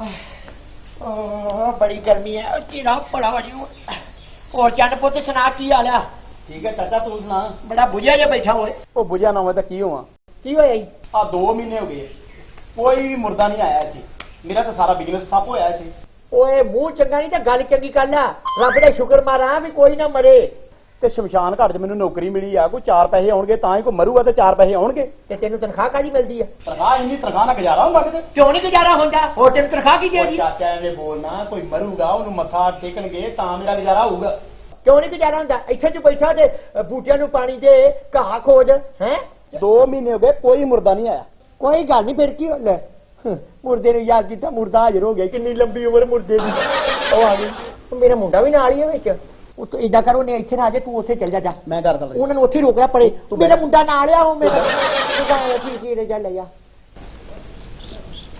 ਓ ਬੜੀ ਗਰਮੀ ਹੈ। ਉਹ ਚੀੜਾ ਬੜਾ ਵੜੀ ਹੋਰ ਚੰਨ ਪੁੱਤ ਸੁਣਾ ਕੀ ਹਾਲ ਆ? ਠੀਕ ਹੈ ਚਾਚਾ ਤੂੰ ਸੁਣਾ? ਬੜਾ ਬੁਝਿਆ ਜਿਹਾ ਬੈਠਾ ਹੋਏ। ਉਹ ਬੁਝਿਆ ਨਾ ਹੋਵੇ ਤਾਂ ਕੀ ਹੋਵਾਂ? ਕੀ ਹੋਇਆ ਜੀ? ਆ 2 ਮਹੀਨੇ ਹੋ ਗਏ। ਕੋਈ ਵੀ ਮੁਰਦਾ ਨਹੀਂ ਆਇਆ ਇੱਥੇ। ਮੇਰਾ ਤਾਂ ਸਾਰਾ ਬਿਜ਼ਨਸ ਠੱਪ ਹੋਇਆ ਇੱਥੇ। ਓਏ ਮੂੰਹ ਚੰਗਾ ਨਹੀਂ ਤਾਂ ਗੱਲ ਚੰਗੀ ਕਰ ਲੈ। ਰੱਬ ਦਾ ਸ਼ੁਕਰ ਮਾਰਾਂ ਵੀ ਕੋਈ ਨਾ ਮਰੇ। ਤੇ ਸ਼ਮਸ਼ਾਨ ਘਾਟ 'ਚ ਮੈਨੂੰ ਨੌਕਰੀ ਮਿਲੀ ਆ ਕੋਈ 4 ਪੈਸੇ ਆਉਣਗੇ ਤਾਂ ਹੀ ਕੋਈ ਮਰੂਗਾ ਤੇ 4 ਪੈਸੇ ਆਉਣਗੇ। ਤੇ ਤੈਨੂੰ ਤਨਖਾਹ ਕਾਦੀ ਮਿਲਦੀ ਆ? ਤਨਖਾਹ ਇੰਨੀ ਤਨਖਾਹ ਨਾਲ ਗੁਜ਼ਾਰਾ ਹੁੰਦਾ ਕਿਤੇ? ਕਿਉਂ ਨਹੀਂ ਗੁਜ਼ਾਰਾ ਹੁੰਦਾ? ਹੋਰ ਤੈਨੂੰ ਤਨਖਾਹ ਕੀ ਉਹ ਦੇਗੀ ਚਾਚਾ ਐਵੇਂ ਬੋਲਣਾ ਕੋਈ ਮਰੂਗਾ ਉਹਨੂੰ ਮੱਥਾ ਟੇਕਣਗੇ ਤਾਂ ਮੇਰਾ ਗੁਜ਼ਾਰਾ ਹੋਊਗਾ। ਕਿਉਂ ਨਹੀਂ ਗੁਜ਼ਾਰਾ ਹੁੰਦਾ? ਇੱਥੇ ਤੂੰ ਬੈਠਾ ਤੇ ਅ, ਬੂਟਿਆਂ ਨੂੰ ਪਾਣੀ ਦੇ ਘਾਹ ਖੋਜ ਹੈ? 2 ਮਹੀਨੇ ਹੋ ਗਏ ਕੋਈ ਮੁਰਦਾ ਨਹੀਂ ਆਇਆ। ਕੋਈ ਗੱਲ ਨਹੀਂ ਫਿਰ ਕੀ ਹੁੰਦਾ ਮੁਰਦੇ ਨੂੰ ਯਾਦ ਕੀਤਾ ਮੁਰਦਾ ਹਾਜ਼ਰ ਹੋ ਗਿਆ ਕਿੰਨੀ ਲੰਬੀ ਉਮਰ ਮੁਰਦੇ ਦੀ। ਉਹ ਆ ਗਈ। ਮੇਰਾ ਮੁੰਡਾ ਵੀ ਨਾਲ ਹੀ ਹੈ ਵਿੱਚ। ਉਹ ਤੂੰ ਇਦਾਂ ਕਰ ਉਹਨੇ ਇੱਥੇ ਨਾ ਆ ਜਾ ਤੂੰ ਉੱਥੇ ਚੱਲ ਜਾ ਜਾ। ਮੈਂ ਕਰ ਸਕਦਾ ਉਹਨਾਂ ਨੂੰ ਉੱਥੇ ਰੋਕਿਆ ਪੜੇ ਤੂੰ ਮੇਰਾ ਮੁੰਡਾ ਨਾਲ ਆ ਉਹ ਮੇਰਾ ਤੂੰ ਜਾ ਠੀਕ ਠੀਕ ਜਾ ਲੈ ਜਾ।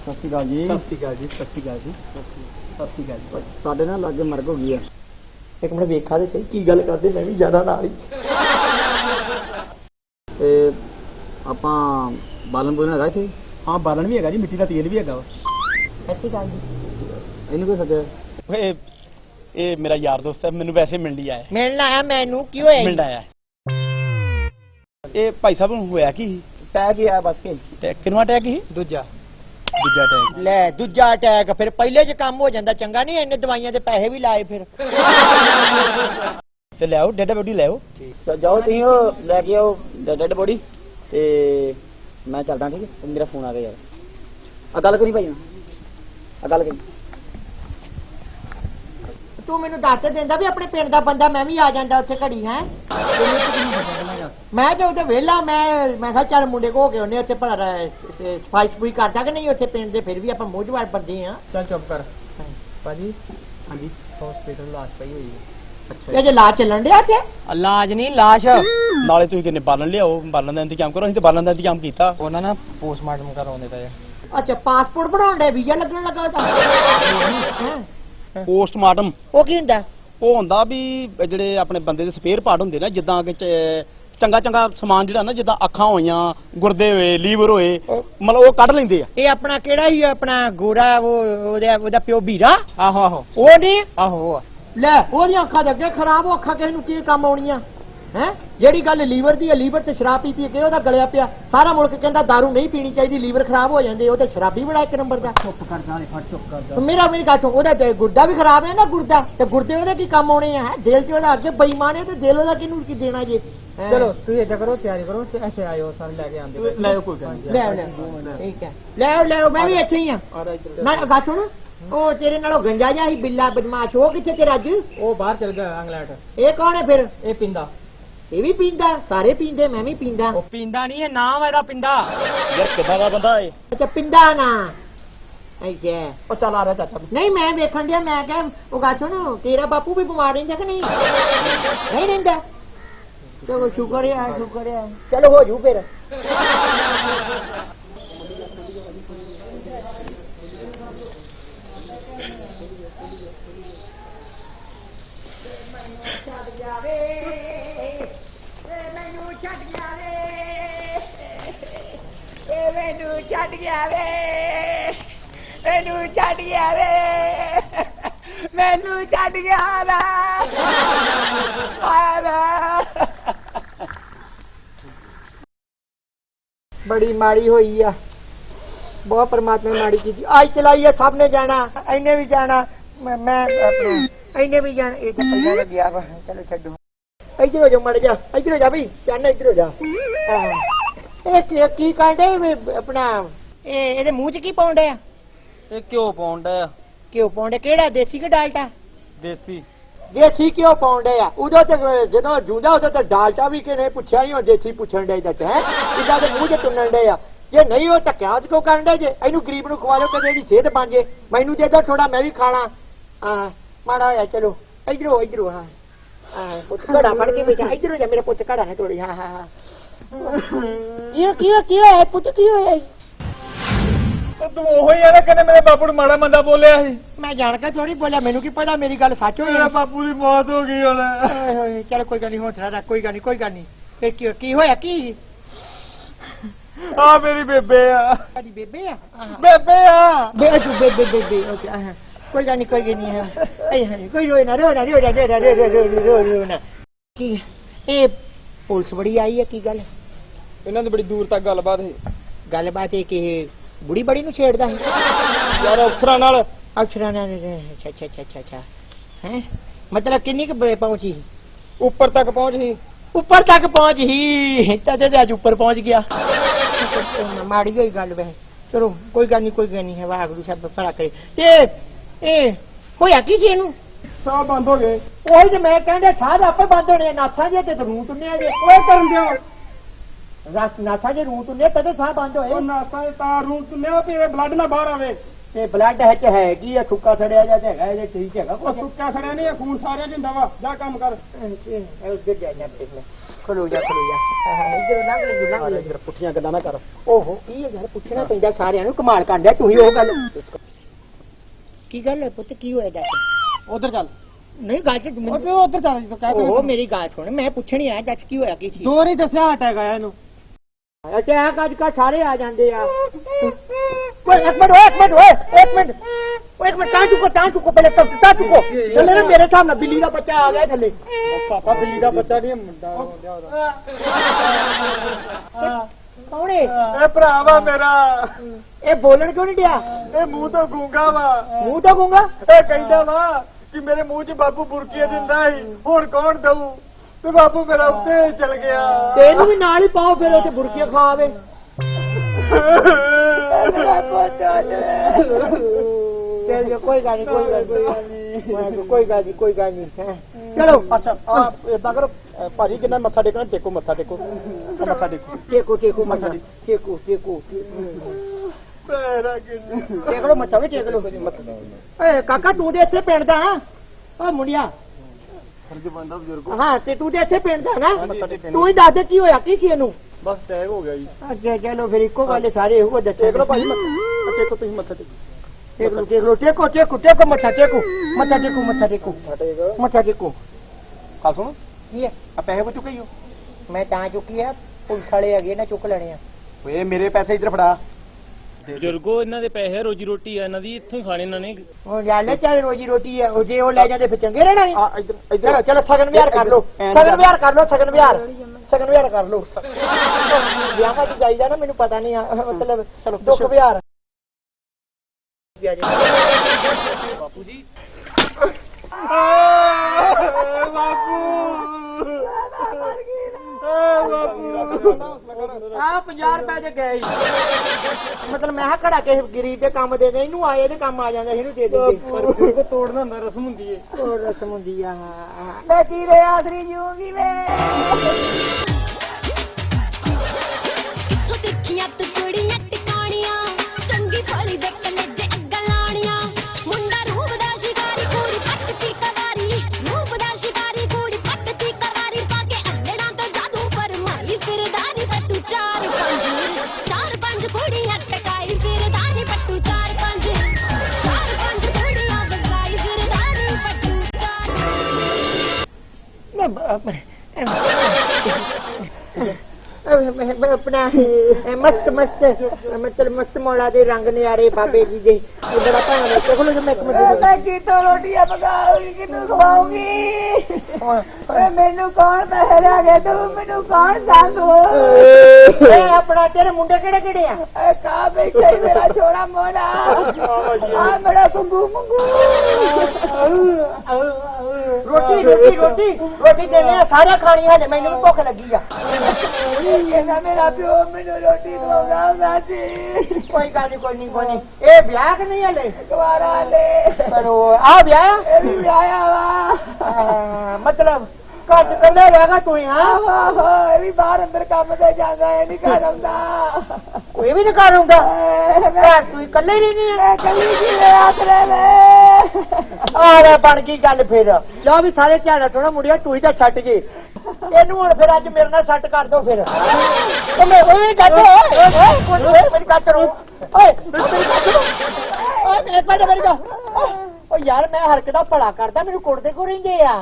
ਸਤਿ ਸ਼੍ਰੀ ਅਕਾਲ ਜੀ। ਸਤਿ ਸ਼੍ਰੀ ਅਕਾਲ ਜੀ ਸਤਿ ਸ਼੍ਰੀ ਅਕਾਲ ਜੀ। ਸਤਿ ਸ਼੍ਰੀ ਅਕਾਲ ਜੀ। ਸਾਡੇ ਨਾਲ ਲਾਗੇ ਮਰਗ ਹੋ ਗਈ ਆ। ਇੱਕ ਮਿੰਟ ਵੇਖਾ ਤੇ ਸਹੀ ਕੀ ਗੱਲ ਕਰਦੇ ਮੈਂ ਵੀ ਜ਼ਿਆਦਾ ਨਾਲ ਹੀ। ਤੇ ਆਪਾਂ ਬਾਲਣ ਬੋਲਣ ਹੈਗਾ ਇੱਥੇ? ਹਾਂ ਬਾਲਣ ਵੀ ਹੈਗਾ ਜੀ ਮਿੱਟੀ ਦਾ ਤੇਲ ਵੀ ਹੈਗਾ ਵਾ। ਸੱਚੀ ਗੱਲ ਜੀ। ਇਹਨੂੰ ਕੋਈ ਸੱਦਿਆ? ਓਏ ਇਹ ਮੇਰਾ ਯਾਰ ਦੋਸਤ ਹੈ ਮੈਨੂੰ ਵੈਸੇ ਮਿਲਣ ਲਈ ਆਇਆ ਮਿਲਣ ਆਇਆ ਮੈਨੂੰ ਕੀ ਹੋਇਆ ਮਿਲਣ ਆਇਆ ਇਹ ਭਾਈ ਸਾਹਿਬ ਨੂੰ ਹੋਇਆ ਕੀ? ਟੈਗ ਹੀ ਆਇਆ ਬਸ ਕੇ। ਟੈਕ ਕਿਨਵਾ ਟੈਕ ਹੀ ਦੂਜਾ। ਦੂਜਾ ਟੈਕ ਲੈ ਦੂਜਾ ਅਟੈਕ ਫਿਰ ਪਹਿਲੇ 'ਚ ਕੰਮ ਹੋ ਜਾਂਦਾ ਚੰਗਾ ਨਹੀਂ ਇੰਨੇ ਦਵਾਈਆਂ ਦੇ ਪੈਸੇ ਵੀ ਲਾਏ ਫਿਰ। ਤੇ ਲਿਆਓ ਡੈਡਾ ਬੋਡੀ ਲਿਆਓ ਤਾਂ ਜਾਓ ਤੁਸੀਂ ਉਹ ਲੈ ਕੇ ਆਓ ਡੈਡ ਬੋਡੀ ਤੇ ਮੈਂ ਚੱਲਦਾ ਠੀਕ ਹੈ? ਮੇਰਾ ਫੋਨ ਆ ਗਿਆ ਯਾਰ। ਆ ਗੱਲ ਕਰੀ ਭਾਈ ਆ ਗੱਲ ਕਰੀ। ਤੂੰ ਮੈਨੂੰ ਦੱਸ ਤੇ ਦਿੰਦਾ ਵੀ ਆਪਣੇ ਪਿੰਡ ਦਾ ਬੰਦਾ ਮੈਂ ਵੀ ਆ ਜਾਂਦਾ ਉੱਥੇ ਘੜੀ ਹੈ? ਮੈਂ ਤੇ ਉੱਥੇ ਵਿਹਲਾ ਮੈਂ ਮੈਂ ਕਿਹਾ ਚੱਲ ਮੁੰਡੇ ਕੋ ਹੋ ਕੇ ਉਹਨੇ ਉੱਥੇ ਭਲਾ ਸਫ਼ਾਈ ਸਫੂਈ ਕਰਦਾ ਕਿ ਨਹੀਂ ਉੱਥੇ ਪਿੰਡ ਦੇ ਫਿਰ ਵੀ ਆਪਾਂ ਮੋਜਵਾਰ ਬੰਦੇ ਆ ਚੱਲ ਚੁੱਪ ਕਰ। ਭਾਜੀ ਹਾਂਜੀ ਹਸਪੀਟਲ ਲਾਸ਼ ਪਈ ਹੋਈ ਹੈ। ਇਹ ਜੇ ਲਾ ਚੱਲਣ ਡਿਆ ਤੇ ਇਲਾਜ ਨਹੀਂ ਲਾਸ਼। ਨਾਲੇ ਤੁਸੀਂ ਕਿੰਨੇ ਬਾਲਣ ਲਿਆਓ ਬਾਲਣ ਦਾ ਇੰਤਜ਼ਾਮ ਕਰੋ ਅਸੀਂ ਤੇ ਬਾਲਣ ਦਾ ਇੰਤਜ਼ਾਮ ਕੀਤਾ। ਉਹਨਾਂ ਨਾ ਪੋਸਟਮਾਰਟਮ ਕਰਾਉਂਦੇ ਪਏ ਅੱਛਾ ਪਾਸਪੋਰਟ ਬਣਾਉਣ ਦੇ ਵੀਜ਼ਾ ਲੱਗਣ ਲੱਗਾ ਤਾਂ? ਪੋਸਟਮਾਰਟਮ। ਉਹ ਕੀ ਹੁੰਦਾ? ਉਹ ਹੁੰਦਾ ਵੀ ਜਿਹੜੇ ਆਪਣੇ ਬੰਦੇ ਦੇ ਸਪੇਅਰ ਪਾਰਟ ਹੁੰਦੇ ਨਾ ਜਿੱਦਾਂ ਕਿ ਚ- ਚੰਗਾ ਚੰਗਾ ਸਮਾਨ ਜਿਹੜਾ ਨਾ ਜਿੱਦਾਂ ਅੱਖਾਂ ਹੋਈਆਂ ਗੁਰਦੇ ਹੋਏ ਲੀਵਰ ਹੋਏ ਮਤਲਬ ਉਹ ਕੱਢ ਲੈਂਦੇ ਆ। ਇਹ ਆਪਣਾ ਕਿਹੜਾ ਹੀ ਆਪਣਾ ਗੋਰਾ ਉਹ ਉਹਦਾ ਉਹਦਾ ਪਿਓ ਵੀਰਾ? ਆਹੋ ਆਹੋ। ਉਹ ਨਹੀਂ? ਆਹੋ ਲੈ ਉਹਦੀਆਂ ਅੱਖਾਂ ਦੇ ਅੱਗੇ ਖਰਾਬ ਹੋ ਅੱਖਾਂ ਕਿਸੇ ਨੂੰ ਕੀ ਕੰਮ ਆਉਣੀਆਂ? ਹੈ? ਜਿਹੜੀ ਗੱਲ ਲੀਵਰ ਦੀ ਹੈ ਲੀਵਰ ਤੇ ਸ਼ਰਾਬ ਪੀ ਪੀ ਕੇ ਉਹਦਾ ਗਲਿਆ ਪਿਆ? ਸਾਰਾ ਮੁਲਕ ਕਹਿੰਦਾ दारू ਨਹੀਂ ਪੀਣੀ ਚਾਹੀਦੀ ਲੀਵਰ ਖਰਾਬ ਹੋ ਜਾਂਦੇ ਉਹ ਤੇ ਸ਼ਰਾਬੀ ਬੜਾ ਇੱਕ ਨੰਬਰ ਦਾ। ਚੁੱਪ ਕਰ ਜਾ ਫਟ ਚੁੱਪ ਕਰ ਮੇਰਾ ਮੇਰੀ ਗੱਲ ਸੁਣ ਉਹਦਾ ਤੇ ਗੁਰਦਾ ਵੀ ਖਰਾਬ ਹੈ ਨਾ ਗੁਰਦਾ? ਤੇ ਗੁਰਦੇ ਉਹਦੇ ਕੀ ਕੰਮ ਆਉਣੇ ਆ ਹੈਂ? ਦਿਲ ਤੇ ਉਹਦਾ ਅੱਗੇ ਬੇਈਮਾਨ ਹੈ ਤੇ ਦਿਲ ਉਹਦਾ ਕਿਹਨੂੰ ਕੀ ਦੇਣਾ ਜੇ? ਹੈਂ? ਚਲੋ ਤੁਸੀਂ ਏਦਾਂ ਕਰੋ ਤਿਆਰੀ ਕਰੋ ਤੇ ਐਸੇ ਆਇਓ ਸਾਰੇ ਲੈ ਕੇ ਆਂਦੇ ਲੈ ਆਓ ਕੋਈ ਗੱਲ। ਲੈ ਲੈ। ਠੀਕ ਹੈ। ਲੈ ਆਓ, ਲੈ ਆਓ, ਮੈਂ ਵੀ ਇੱਥੇ ਹੀ ਆ। ਨਾ ਗਾ ਸੁਣ ਉਹ ਤੇਰੇ ਨਾਲੋਂ ਗੰਜਾ ਜਿਹਾ ਸੀ ਬਿੱਲਾ ਬਦਮਾਸ਼ ਉਹ ਕਿੱਥੇ ਤੇ ਰਾਜੂ ਉਹ ਬਾਹਰ ਚਲ ਗਿਆ ਇੰਗਲੈਂਡ ਇਹ ਕੌਣ ਹੈ ਫਿਰ? ਇਹ ਪਿੰਦਾ। ਇਹ ਵੀ ਪੀਂਦਾ ਸਾਰੇ ਪੀਂਦੇ ਮੈਂ ਵੀ ਪੀਂਦਾ। ਉਹ ਪਿੰਦਾ ਨਹੀਂ ਇਹ ਨਾਮ ਇਹਦਾ ਪਿੰਦਾ। ਯਾਰ ਕਿੱਦਾਂ ਦਾ ਬੰਦਾ ਏ ਅੱਛਾ ਪਿੰਦਾ ਨਾ। ਅੱਛਾ। ਉਹ ਚੱਲ ਆ ਰਿਹਾ ਚਾਚਾ ਨਹੀਂ ਮੈਂ ਵੇਖਣ ਡਿਆ ਮੈਂ ਕਿਹਾ ਉਹ ਗਾ ਸੁਣ ਤੇਰਾ ਬਾਪੂ ਵੀ ਬਿਮਾਰ ਰਹਿੰਦਾ ਕਿ ਨਹੀਂ? ਨਹੀਂ ਰਹਿੰਦਾ। ਚਲੋ ਸ਼ੁਕਰ ਹੈ ਸ਼ੁਕਰ ਹੈ ਚਲੋ ਹੋ ਜੂ ਫਿਰ ਮੈਨੂੰ ਛੱਡ ਗਿਆ ਵੇ। ਇਹ ਮੈਨੂੰ ਛੱਡ ਗਿਆ ਵੇ। ਮੈਨੂੰ ਛੱਡ ਗਿਆ ਵੇ। ਮੈਨੂੰ ਛੱਡ ਗਿਆ ਵੇ ਆਵਾ ਬੜੀ ਮਾੜੀ ਹੋਈ ਆ। ਬਹੁਤ ਪਰਮਾਤਮਾ ਨੇ ਮਾੜੀ ਕੀਤੀ। ਅੱਜ ਚਲਾਈ ਆ, ਸਭ ਨੇ ਜਾਣਾ। ਇਹਨੇ ਵੀ ਜਾਣਾ। ਮੈਂ ਮੈਂ ਇਹਨੇ ਵੀ ਜਾਣਾ। ਇਹ ਤਾਂ ਪਹਿਲਾਂ ਗਿਆ ਵਾ। ਚਲੋ ਛੱਡੋ। ਇੱਧਰ ਹੋ ਜਾ ਮੜ ਜਾ ਇੱਧਰ ਹੋ ਜਾ ਵੀ ਚੰਨ ਇੱਧਰ ਹੋ ਜਾ ਆਹ। ਇਹ ਕੀ- ਕੀ ਕਾਂਡੇ ਵੀ ਆਪਣਾ ਇਹ ਇਹਦੇ ਮੂੰਹ 'ਚ ਕੀ ਪਾਉਂਦੇ ਆ ਇਹ ਕਿਉਂ ਪਾਉਂਦਾ ਆ ਕਿਉਂ ਪਾਉਂਦੇ ਕਿਹੜਾ ਦੇਸੀ ਕਿ ਡਾਲਟਾ ਦੇਸੀ ਦੇਸੀ ਕਿਉਂ ਪਾਉਂਦੇ ਆ ਉਦੋਂ ਤੇ ਜਦੋਂ ਜੂਦਾ ਉਦੋਂ ਤੇ ਡਾਲਟਾ ਵੀ ਕਿਨੇ ਪੁੱਛਿਆ ਨਹੀਂ ਉਹ ਦੇਸੀ ਪੁੱਛਣ ਦੇ ਤਾਂ ਹੈ ਕਿੱਦਾਂ ਦੇ ਮੂੰਹ 'ਚ ਤੁੰਨਣ ਦੇ ਆ ਜੇ ਨਹੀਂ ਉਹ ਧੱਕਿਆਂ 'ਚ ਕਿਉਂ ਕਰਨ ਦੇ ਜੇ ਇਹਨੂੰ ਗਰੀਬ ਨੂੰ ਖਵਾ ਦਿਓ ਕਦੇ ਇਹਦੀ ਸਿਹਤ ਬਣ ਜੇ ਮੈਨੂੰ ਦੇ ਦੋ ਥੋੜਾ ਮੈਂ ਵੀ ਖਾਣਾ ਹਾਂ ਮਾੜਾ ਹੋਇਆ ਚਲੋ ਇਧਰੋਂ ਇਧਰੋਂ ਹਾਂ ਹਾਂ ਪੁੱਤ ਘੜਾ ਫੜ ਕੇ ਬੈਠਾ ਇਧਰੋਂ ਜਾ ਮੇਰਾ ਪੁੱਤ ਘੜਾ ਹੈ ਤੋੜੀ ਹਾਂ ਹਾਂ ਹਾਂ। ਕੀ ਕੀ ਕੀ ਹੋਇਆ ਪੁੱਤ ਕੀ ਹੋਇਆ ਈ? ਤੂੰ ਉਹ ਹੀ ਆ ਨਾ ਕਹਿੰਦੇ ਮੇਰੇ ਬਾਪੂ ਨੂੰ ਮਾੜਾ ਮੰਦਾ ਬੋਲਿਆ ਸੀ। ਮੈਂ ਜਾਣ ਕੇ ਥੋੜੀ ਬੋਲਿਆ ਮੈਨੂੰ ਕੀ ਪਤਾ ਮੇਰੀ ਗੱਲ ਸੱਚ ਹੋਈ ਮੇਰਾ ਬਾਪੂ ਦੀ ਮੌਤ ਹੋ ਗਈ ਹੁਣ। ਓਏ ਹੋਏ ਚਲ ਕੋਈ ਗੱਲ ਨਹੀਂ ਹੌਸਲਾ ਰੱਖ ਕੋਈ ਗੱਲ ਨਹੀਂ ਕੋਈ ਗੱਲ ਨਹੀਂ। ਫਿਰ ਕੀ ਕੀ ਹੋਇਆ ਕੀ? ਆ ਮੇਰੀ ਬੇਬੇ ਆ। ਸਾਡੀ ਬੇਬੇ ਆ? ਬੇਬੇ ਆ। ਬੇਬੇ ਬੇਬੇ ਓਕੇ ਆਹ। ਕੋਈ ਗੱਲ ਨਹੀਂ ਕੋਈ ਗੱਲ ਨਹੀਂ ਹੈ। ਅਈ ਹਾਂ ਕੋਈ ਰੋਏ ਨਾ ਰੋਏ ਨਾ ਰੋਏ ਨਾ ਰੋਏ ਨਾ ਰੋਏ ਨਾ, ਰੋਏ ਨਾ, ਕੀ ਇਹ ਪੁਲਿਸ ਬੜੀ ਆਈ ਹੈ ਕੀ ਗੱਲ? ਇਹਨਾਂ ਦੀ ਬੜੀ ਦੂਰ ਤੱਕ ਗੱਲਬਾਤ ਹੈ ਗੱਲਬਾਤ ਇਹ ਕਿ ਬੁੜੀ ਬੜੀ ਨੂੰ ਛੇੜਦਾ ਹੈ ਯਾਰ ਅਫਸਰਾਂ ਨਾਲ। ਅਕਸ਼ਰਾਂ ਨਾਲ ਅੱਛਾ ਅੱਛਾ ਅੱਛਾ ਅੱਛਾ ਹੈ? ਮਤਲਬ ਕਿੰਨੀ ਕੁ ਪਹੁੰਚੀ ਉੱਪਰ ਤੱਕ ਪਹੁੰਚ ਸੀ ਉੱਪਰ ਤੱਕ ਪਹੁੰਚ ਹੀ ਤਦੇ ਤੇ ਅੱਜ ਉੱਪਰ ਪਹੁੰਚ ਗਿਆ। ਮਾੜੀ ਹੋਈ ਗੱਲ ਵੈ ਚਲੋ ਕੋਈ ਗੱਲ ਨਹੀਂ ਕੋਈ ਗੱਲ ਨਹੀਂ ਹੈ ਵਾਹਿਗੁਰੂ ਸਭ ਭਲਾ ਕਰੇ। ਤੇ ਇਹ ਹੋਇਆ ਕੀ ਜੀ ਇਹਨੂੰ? ਸਾਹ ਬੰਦ ਹੋ ਗਏ। ਉਹੀ ਤੇ ਮੈਂ ਕਹਿੰਦਾ ਸਾਧ ਆਪੇ ਬੰਦ ਹੋਣੇ ਆ, ਨਾਥਾਂ ਜੇ ਤੇ ਰੂ ਤੁੰਨਿਆ ਜੇ। ਉਹ ਕਰਨ ਦਿਓ। ਰਾਤ ਨਾਥਾਂ ਜੇ ਰੂ ਤੁੰਨੇ ਤਦੇ ਸਾਹ ਬੰਦ ਹੋਏ। ਨਾਸਾ ਤਾਂ ਰੂਮ ਤੁੰਨਿਆ ਵੀ ਬਲੱਡ ਨਾ ਬਾਹਰ ਆਵੇ। ਤੇ ਬਲੱਡ ਹੈ ਚ ਹੈ ਕੀ ਆ ਸੁੱਕਾ ਸੜਿਆ ਜਾਂ ਤੇ ਹੈਗਾ ਇਹਦੇ ਠੀਕ ਹੈਗਾ ਉਹ ਸੁੱਕਾ ਸੜਿਆ ਨਹੀਂ ਖੂਨ ਸਾਰਿਆਂ ਚ ਹੁੰਦਾ ਵਾ। ਜਾ ਕੰਮ ਕਰ। ਉੱਧਰ ਜਾ ਜਾ ਦੇਖ ਲੈ। ਖਲੋ ਜਾ ਖਲੋ ਜਾ। ਹਾਂ ਇੱਧਰ ਲੰਘ ਲੈ ਲੰਘ ਲੈ। ਪੁੱਠੀਆਂ ਗੱਲਾਂ ਨਾ ਕਰ। ਓਹੋ ਕੀ ਹੈ ਯਾਰ ਪੁੱਛਣਾ ਪੈਂਦਾ ਸਾਰਿਆਂ ਨੂੰ ਕਮਾਲ ਕਰਦਾ ਤੂੰ ਹੀ ਉਹ ਗੱਲ। ਕੀ ਗੱਲ ਹੈ ਪੁੱਤ? ਕੀ ਹੋਇਆ ਦੱਸ? ਉਧਰ ਚੱਲ। ਨਹੀਂ ਗੱਲ ਤੇ ਮੈਨੂੰ ਉਧਰ ਉਧਰ ਚੱਲ ਤੂੰ ਕਹਿ ਉਹ ਮੇਰੀ ਗੱਲ ਸੁਣ ਮੈਂ ਪੁੱਛਣੀ ਆਇਆ ਦੱਸ ਕੀ ਹੋਇਆ ਕੀ ਸੀ? ਦੋ ਨਹੀਂ ਦੱਸਿਆ ਅਟੈਕ ਆਇਆ ਇਹਨੂੰ। ਅੱਛਾ ਆ ਕੱਜ ਕਾ ਸਾਰੇ ਆ ਜਾਂਦੇ ਆ। ਕੋਈ ਇੱਕ ਮਿੰਟ ਓਏ ਇੱਕ ਮਿੰਟ ਓਏ ਇੱਕ ਮਿੰਟ। ਓਏ ਇੱਕ ਮਿੰਟ ਤਾਂ ਚੁੱਕੋ ਤਾਂ ਚੁੱਕੋ ਪਹਿਲੇ ਤਾਂ ਤਾਂ ਚੁੱਕੋ। ਥੱਲੇ ਨਾ ਮੇਰੇ ਸਾਹਮਣੇ ਬਿੱਲੀ ਦਾ ਬੱਚਾ ਆ ਗਿਆ ਥੱਲੇ। ਪਾਪਾ ਬਿੱਲੀ ਦਾ ਬੱਚਾ ਨਹੀਂ ਮੁੰਡਾ ਉਹਦਾ ਕੌਣ ਏ? ਇਹ ਭਰਾਵਾ ਮੇਰਾ। ਇਹ ਬੋਲਣ ਕਿਉਂ ਨਹੀਂ ਡਿਆ? ਇਹ ਮੂੰਹ ਤੋਂ ਗੂੰਗਾ ਵਾ। ਮੂੰਹ ਤੋਂ ਗੂੰਗਾ? ਇਹ ਕਹਿੰਦਾ ਵਾ ਕਿ ਮੇਰੇ ਮੂੰਹ 'ਚ ਬਾਪੂ ਬੁਰਕੀਆਂ ਦਿੰਦਾ ਸੀ। ਹੁਣ ਕੌਣ ਦਊ? ਤੇ ਬਾਪੂ ਮੇਰਾ ਉੱਤੇ ਚਲ ਗਿਆ। ਤੇ ਇਹਨੂੰ ਵੀ ਨਾਲ ਹੀ ਪਾਓ ਫਿਰ ਉੱਥੇ ਬੁਰਕੀਆਂ ਖਾਵੇ ਚੱਲ ਜਾ ਕੋਈ ਗੱਲ ਨਹੀਂ ਕੋਈ ਗੱਲ ਨਹੀਂ ਕੋਈ ਗੱਲ ਨਹੀਂ ਕੋਈ ਗੱਲ ਨਹੀਂ ਹੈਂ। ਚਲੋ। ਅੱਛਾ ਆ ਇਦਾਂ ਕਰੋ ਅ, ਭਾਜੀ ਮੱਥਾ ਟੇਕਣਾ ਟੇਕੋ ਮੱਥਾ ਟੇਕੋ। ਮੱਥਾ ਟੇਕੋ। ਟੇਕੋ ਟੇਕੋ ਮੱਥਾ ਟੇਕੋ। ਟੇਕੋ ਲੋ ਮੱਥਾ ਵੀ ਟੇਕ ਲੋ ਏ ਕਾਕਾ ਤੂੰ ਤੇ ਇੱਥੇ ਪਿੰਡ ਦਾ ਹਾਂ? ਓ ਮੁੰਡਿਆ। ਫਰਜ਼ ਬੰਦਾ ਬਜ਼ੁਰਗ। ਹਾਂ ਤੇ ਤੂੰ ਤੇ ਇੱਥੇ ਪਿੰਡ ਦਾ ਨਾ ਮੱਥਾ ਟੇਕਣ ਤੂੰ ਹੀ ਦੱਸ ਦੇ ਕੀ ਹੋਇਆ ਕੀ ਸੀ ਇਹਨੂੰ? ਬਸ ਟੈਗ ਹੋ ਗਿਆ ਜੀ। ਅੱਛਾ ਚਲੋ ਫਿਰ ਇੱਕੋ ਗੱਲ ਸਾਰੇ ਇਹੋ ਦੱਸੇ ਟੇਕ ਲਓ ਭਾਜੀ ਮੱਥਾ ਟੇਕੋ ਤੁਸੀਂ ਮੱਥਾ ਟੇਕੋ। ਟੇਕ ਲੋ ਟੇਕ ਲੋ ਟੇਕੋ ਟੇਕੋ ਟੇਕੋ ਮੱਥਾ ਟੇਕੋ ਮੱਥਾ ਟੇਕੋ ਮੱਥਾ ਟੇਕੋ ਮੱਥਾ ਟੇਕ ਮੱਥਾ ਟੇਕੋ ਖਾ ਸੁਣ ਕੀ ਹੈ ਆ ਪੈਸੇ ਕੋ ਚੁੱਕੇ ਹੋ ਮੈਂ ਤਾਂ ਚੁੱਕੀ ਆ ਪੁਲਿਸ ਵਾਲੇ ਹੈਗੇ ਨਾ ਚੁੱਕ ਲੈਣੇ ਆ ਓਏ ਮੇਰੇ ਪੈਸੇ ਇੱਧਰ ਫੜਾ ਬਜ਼ੁਰਗੋ ਇਹਨਾਂ ਦੇ ਪੈਸੇ ਰੋਜੀ ਰੋਟੀ ਆ ਇਹਨਾਂ ਦੀ ਇੱਥੋਂ ਹੀ ਖਾਣੇ ਇਹਨਾਂ ਨੇ ਉਹ ਜਾਣੇ ਚੱਲ ਰੋਜੀ ਰੋਟੀ ਆ ਉਹ ਜੇ ਉਹ ਲੈ ਜਾਂਦੇ ਫਿਰ ਚੰਗੇ ਰਹਿਣਾ ਸੀ। ਆ ਇੱਧਰ ਚਲੋ ਇੱਧਰ ਚਲੋ ਸਗਨ ਵਿਹਾਰ ਕਰ ਲੋ ਐਨ ਸਗਨ। ਵਿਹਾਰ ਕਰ ਲੋ ਸਗਨ ਵਿਹਾਰ ਸਗਨ ਵਿਹਾਰ ਕਰ ਲੋ ਵਿਆਹਾਂ 'ਚ ਜਾਈਦਾ ਨਾ ਮੈਨੂੰ ਪਤਾ ਨਹੀਂ ਆ ਮਤਲਬ ਚਲੋ, ਦੁੱਖ ਪੁੱਛੋ। ਵਿਹਾਰ ਬਾਪੂ ਜੀ। ਆ 50 ਰੁਪਏ ਦੇ ਗਏ ਸੀ। ਮਤਲਬ ਮੈਂ ਕਿਹਾ ਘੜਾ ਕਿਸੇ ਗਰੀਬ ਦੇ ਕੰਮ ਦੇ ਦੇ ਇਹਨੂੰ ਆਏ ਦੇ ਕੰਮ ਆ ਜਾਂਦਾ ਇਹਨੂੰ ਦੇ ਦਿੰਦੇ। ਪਰ ਕੋ ਤੋੜਨਾ ਹੁੰਦਾ ਰਸਮ ਹੁੰਦੀ ਏ। ਉਹ ਰਸਮ ਹੁੰਦੀ ਆ ਮੈਂ ਕੀ ਰੇ ਆਖਰੀ ਜੂਗੀ ਵੇ ਆਪਣਾ ਮਸਤ ਮਸਤ ਮਤਲਬ ਮਸਤ ਮੌਲਾ ਦੇ ਰੰਗ ਨਿਆਰੇ ਬਾਬੇ ਜੀ ਦੇ। ਬੜਾ ਭਾਣਾ ਨੇ ਕੋਲ ਮੈਂ ਮੈਂ ਕਿਤੋਂ ਰੋਟੀਆਂ ਪਕਾਉਂਗੀ ਕਿਨੂੰ ਖਵਾਉਂਗੀ ਓਏ ਮੈਨੂੰ ਕੌਣ ਪਹਿਰਾ ਗਿਆ ਤੂੰ ਮੈਨੂੰ ਕੌਣ ਦੱਸੋ? ਏ ਆਪਣਾ ਤੇਰੇ ਮੁੰਡੇ ਕਿਹੜੇ ਕਿਹੜੇ ਆ? ਏ ਕਾ ਬੈਠਾ ਮੇਰਾ ਛੋੜਾ ਮੋੜਾ ਆ ਮੇਰਾ ਸੁੰਗੂ ਮੰਗੂ। ਰੋਟੀ ਰੋਟੀ ਰੋਟੀ ਰੋਟੀ ਦੇਣੇ ਸਾਰੇ ਖਾਣੀ ਹਲੇ ਮੈਨੂੰ ਵੀ ਭੁੱਖ ਲੱਗੀ ਆ। ਕਹਿੰਦਾ ਮੇਰਾ ਪਿਓ ਮੈਨੂੰ ਰੋਟੀ ਖਵਾਉਂਦਾ ਹੁੰਦਾ ਸੀ ਕੋਈ ਗੱਲ ਨਹੀਂ ਕੋਈ ਨਹੀਂ ਕੋਈ ਨਹੀਂ ਇਹ ਵਿਆਹ ਕਿ ਨਹੀਂ ਹਲੇ ਦੁਬਾਰਾ ਹਲੇ ਪਰ ਉਹ ਆ ਘਰ ਚ ਕੱਲੇ ਰਹੇਗਾ ਤੂੰ ਹੀ ਹਾਂ ਆਹੋ ਇਹ ਵੀ ਬਾਹਰ ਅੰਦਰ ਕੰਮ ਤੇ ਜਾਂਦਾ ਇਹ ਨਹੀਂ ਘਰ ਆਉਂਦਾ ਕੋਈ ਵੀ ਨਹੀਂ ਘਰ ਆਉਂਦਾ ਘਰ ਤੂੰ ਇਕੱਲੇ ਹੀ ਨਹੀਂ ਹੈ ਕੱਲੀ ਕੀ ਆਖਰੇ ਵੇ ਆਰੇ ਬਣ ਗਈ ਗੱਲ ਫਿਰ ਲਓ ਵੀ ਸਾਰੇ ਝਾੜਾ ਥੋੜਾ ਮੁੜਿਆ ਤੂੰ ਹੀ ਤਾਂ ਛੱਟ ਜੇ ਇਹਨੂੰ ਹੁਣ ਫਿਰ ਅੱਜ ਮੇਰੇ ਨਾਲ ਸੱਟ ਕਰ ਦੋ ਫਿਰ ਤੇ ਮੈਂ ਓਏ ਗੱਜ ਓਏ ਓਏ ਮੇਰੀ ਗੱਲ ਕਰੋ ਓਏ ਮੇਰੀ ਗੱਲ ਸੁਣੋ ਓਏ ਮੇਰੀ ਗੱਲ ਉਹ ਯਾਰ ਮੈਂ ਹਰਕਤ ਦਾ ਭਲਾ ਕਰਦਾ ਮੈਨੂੰ ਕੁੱਟਦੇ ਕੋ ਰਹਿੰਦੇ ਆ।